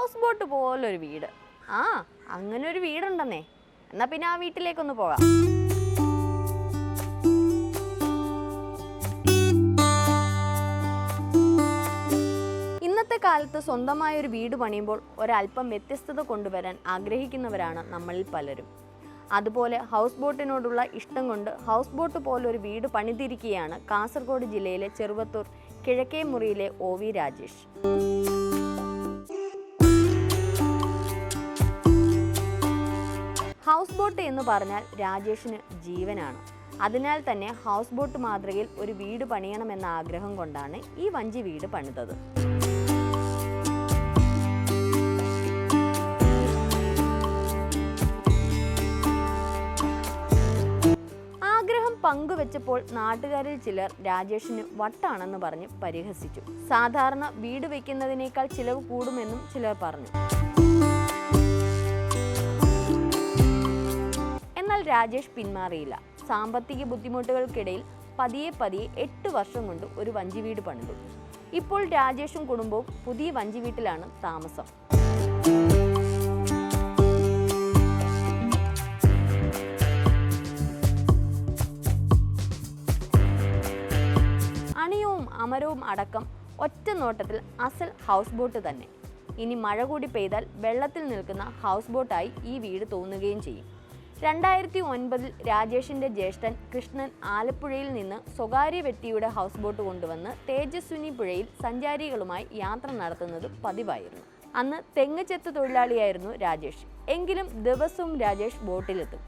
House boat പോലൊരു വീട്. ആ അങ്ങനെ ഒരു വീടുണ്ടെന്നേ. എന്നാ പിന്നെ ആ വീട്ടിലേക്കൊന്ന് പോകാം. ഇന്നത്തെ കാലത്ത് സ്വന്തമായ ഒരു വീട് പണിയുമ്പോൾ ഒരല്പം വ്യത്യസ്തത കൊണ്ടുവരാൻ ആഗ്രഹിക്കുന്നവരാണ് നമ്മളിൽ പലരും. അതുപോലെ ഹൗസ് ബോട്ടിനോടുള്ള ഇഷ്ടം കൊണ്ട് ഹൗസ് ബോട്ട് പോലൊരു വീട് പണിതിരിക്കുകയാണ് കാസർഗോഡ് ജില്ലയിലെ ചെറുവത്തൂർ കിഴക്കേ മുറിയിലെ ഒ വി രാജേഷ്. ബോട്ട് എന്ന് പറഞ്ഞാൽ രാജേഷിന് ജീവനാണ്. അതിനാൽ തന്നെ ഹൗസ് ബോട്ട് മാതൃകയിൽ ഒരു വീട് പണിയണമെന്ന ആഗ്രഹം കൊണ്ടാണ് ഈ വഞ്ചി വീട് പണിതത്. ആഗ്രഹം പങ്കുവെച്ചപ്പോൾ നാട്ടുകാരിൽ ചിലർ രാജേഷിന് വട്ടാണെന്ന് പറഞ്ഞ് പരിഹസിച്ചു. സാധാരണ വീട് വെക്കുന്നതിനേക്കാൾ ചിലവ് കൂടുമെന്നും ചിലർ പറഞ്ഞു. എന്നാൽ രാജേഷ് പിന്മാറിയില്ല. സാമ്പത്തിക ബുദ്ധിമുട്ടുകൾക്കിടയിൽ പതിയെ പതിയെ എട്ട് വർഷം കൊണ്ട് ഒരു വഞ്ചി വീട് പണിതു. ഇപ്പോൾ രാജേഷും കുടുംബവും പുതിയ വഞ്ചി വീട്ടിലാണ് താമസം. അണിയവും അമരവും അടക്കം ഒറ്റ നോട്ടത്തിൽ അസൽ ഹൗസ് ബോട്ട് തന്നെ. ഇനി മഴ കൂടി പെയ്താൽ വെള്ളത്തിൽ നിൽക്കുന്ന ഹൗസ് ബോട്ടായി ഈ വീട് തോന്നുകയും ചെയ്യും. രണ്ടായിരത്തി ഒൻപതിൽ രാജേഷിന്റെ ജ്യേഷ്ഠൻ കൃഷ്ണൻ ആലപ്പുഴയിൽ നിന്ന് സ്വകാര്യ വ്യക്തിയുടെ ഹൗസ് ബോട്ട് കൊണ്ടുവന്ന് തേജസ്വിനി പുഴയിൽ സഞ്ചാരികളുമായി യാത്ര നടത്തുന്നത് പതിവായിരുന്നു. അന്ന് തെങ്ങ് ചെത്ത് തൊഴിലാളിയായിരുന്നു രാജേഷ്. എങ്കിലും ദിവസവും രാജേഷ് ബോട്ടിലെത്തും.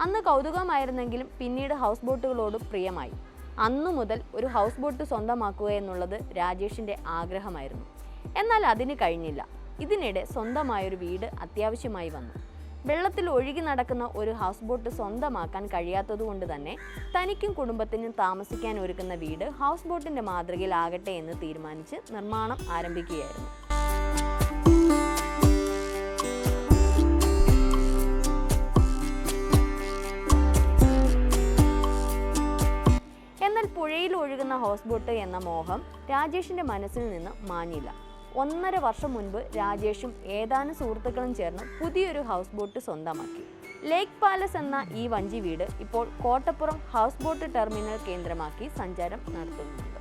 അന്ന് കൗതുകമായിരുന്നെങ്കിലും പിന്നീട് ഹൗസ് ബോട്ടുകളോട് പ്രിയമായി. അന്നു മുതൽ ഒരു ഹൗസ് ബോട്ട് സ്വന്തമാക്കുക എന്നുള്ളത് രാജേഷിന്റെ ആഗ്രഹമായിരുന്നു. എന്നാൽ അതിന് കഴിഞ്ഞില്ല. ഇതിനിടെ സ്വന്തമായൊരു വീട് അത്യാവശ്യമായി വന്നു. വെള്ളത്തിൽ ഒഴുകി നടക്കുന്ന ഒരു ഹൗസ് ബോട്ട് സ്വന്തമാക്കാൻ കഴിയാത്തതുകൊണ്ട് തന്നെ തനിക്കും കുടുംബത്തിനും താമസിക്കാൻ ഒരുക്കുന്ന വീട് ഹൗസ് ബോട്ടിന്റെ മാതൃകയിലാകട്ടെ എന്ന് തീരുമാനിച്ച് നിർമ്മാണം ആരംഭിക്കുകയായിരുന്നു. എന്നാൽ പുഴയിൽ ഒഴുകുന്ന ഹൗസ് ബോട്ട് എന്ന മോഹം രാജേഷിന്റെ മനസ്സിൽ നിന്ന് മാഞ്ഞില്ല. ഒന്നര വർഷം മുൻപ് രാജേഷും ഏതാനും സുഹൃത്തുക്കളും ചേർന്ന് പുതിയൊരു ഹൗസ് ബോട്ട് സ്വന്തമാക്കി. ലേക്ക് പാലസ് എന്ന ഈ വഞ്ചി വീട് ഇപ്പോൾ കോട്ടപ്പുറം ഹൗസ് ബോട്ട് ടെർമിനൽ കേന്ദ്രമാക്കി സഞ്ചാരം നടത്തുന്നുണ്ട്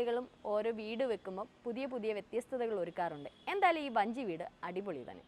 ഓരോ ഓരോ വീട് വെക്കുമ്പോൾ പുതിയ പുതിയ വ്യത്യസ്തതകൾ ഒരുക്കാറുണ്ട്. എന്തായാലും ഈ വഞ്ചി വീട് അടിപൊളി തന്നെ.